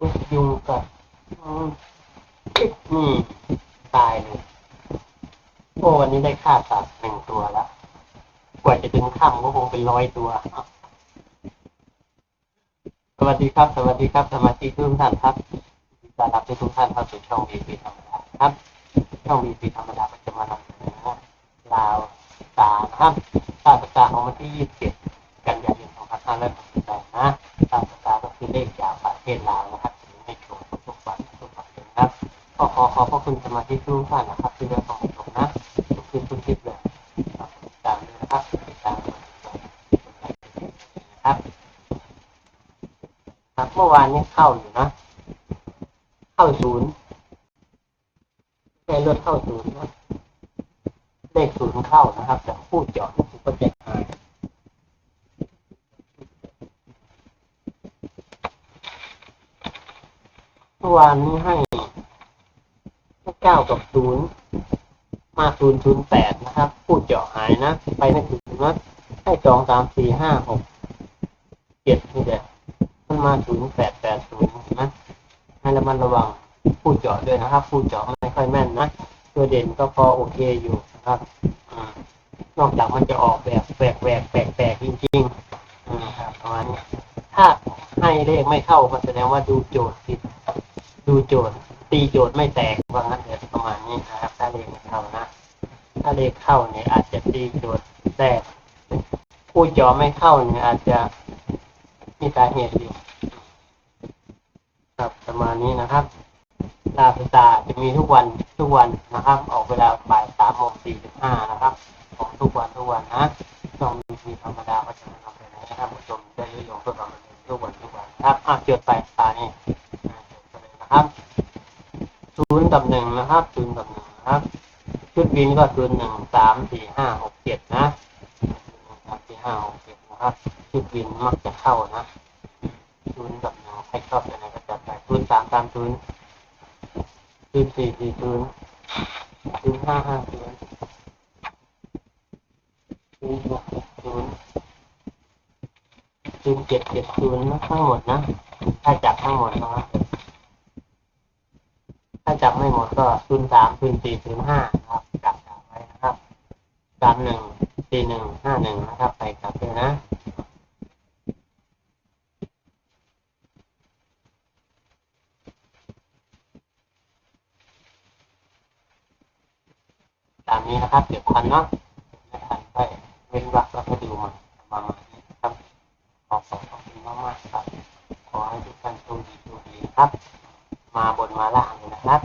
ยุงกัดอืมนี่ตายเลยโอ้วันนี้ได้ค่าสัตว์หนึ่งตัวแล้ว กว่าจะถึงค่ำก็คงเป็นร้อยตัว สวัสดีครับ สวัสดีครับสมาชิกทุกท่านครับต้อนรับทุกท่านเข้าสู่ช่องวีพีธรรมดาครับ ช่องวีพีธรรมดาก็จะมานำเสนอลาวตานะครับตาตาของวันที่27กันยายน2568นะตาตาก็คือเลขจากประเทศลาว นะครับก็ขอขอบพระคุณสมาชิกทุกท่านนะครับ ที่เลือกของผมนะทุกคลิปทุกคลิปเลยตามด้วยนะครับตามกดไลค์นะครับครับเมื่อวานนี้เข้าอยู่นะ เข้าศูนย์แค่เลือดเข้าศูนย์นะเลขศูนย์เข้านะครับแต่พูดเจาะนี่คือก็จะหายเมื่อวานนี้ให้ให้ เก้ากับศูนย์มาศูนย์ศูนย์แปดนะครับพูดเจาะหายนะ ไปไม่ถึงนะให้สองสามสี่ห้าหกเจ็ดนี่แหละมันมาศูนย์แปดแปดศูนย์นะให้ระมัดระวังผู้เจาะด้วยนะครับผู้เจาะไม่ค่อยแม่นนะตัวเด่นก็พอโอเคอยู่นะครับอนอกจากมันจะออกแบบแปลกแปลกแปลกแปลกจริงๆนะครับประมาณนี้ถ้าให้เลขไม่เข้าก็แสดงว่าดูโจทย์ผิดดูโจทย์ตีโจทย์ไม่แตกว่า ถ้าเลขไม่เข้านะ ถ้าเลขเข้าเนี่ยอาจจะตีโจทย์แตกผู้จาะไม่เข้าเนี่ยอาจจะมีสาเหตุอยู่ครับประมาณนี้นะครับลาพิตาจะมีทุกวันทุกวันนะครับ ออกเวลาบ่ายสามโมงสี่สิบห้านะครับของทุกวันทุกวันนะช่องมีธรรมดาก็จะนำไปไหนนะครับผู้ชมได้รู้ลงเพื่อความบันเทิงทุกวันทุกวันครับอะจดไปตานี่อะจดไปเลยนะครับศูนย์กับหนึ่งนะครับศูนย์กับหนึ่งนะ ครับชุดบินก็ศูนย์หนึ่งสามสี่ห้าหกเจ็ดนะสามสี่ห้าหกเจ็ดนะครับชุดบินมักจะเข้านะศูนย์กับหนึ่งใครชอบอะไรก็จัดไปศูนย์สามสามศูนย์ศูนย์สี่สี่ศูนย์ศูนย์ห้าห้าศูนย์ศูนย์หกหกศูนย์ศูนย์เจ็ดเจ็ดศูนย์นะทั้งหมดนะ ถ้าจับทั้งหมดนะครับ จับไม่หมดก็ศูนย์สามศูนย์สี่ศูนย์ห้านะครับจับจับไวนะครับสามหนึ่งสี่หนึ่งห้าหนึ่งนะครับ ไปกลับด้วยนะตามนี้นะครับเดี๋ยวทันเนาะไม่ทันไปเว้นวักแล้วก็ดูมันประมาณนี้ครับขอขอบคุณมากๆครับขอให้ทุกท่านโชคดีโชคดีครับ มาบนมาล่าง khác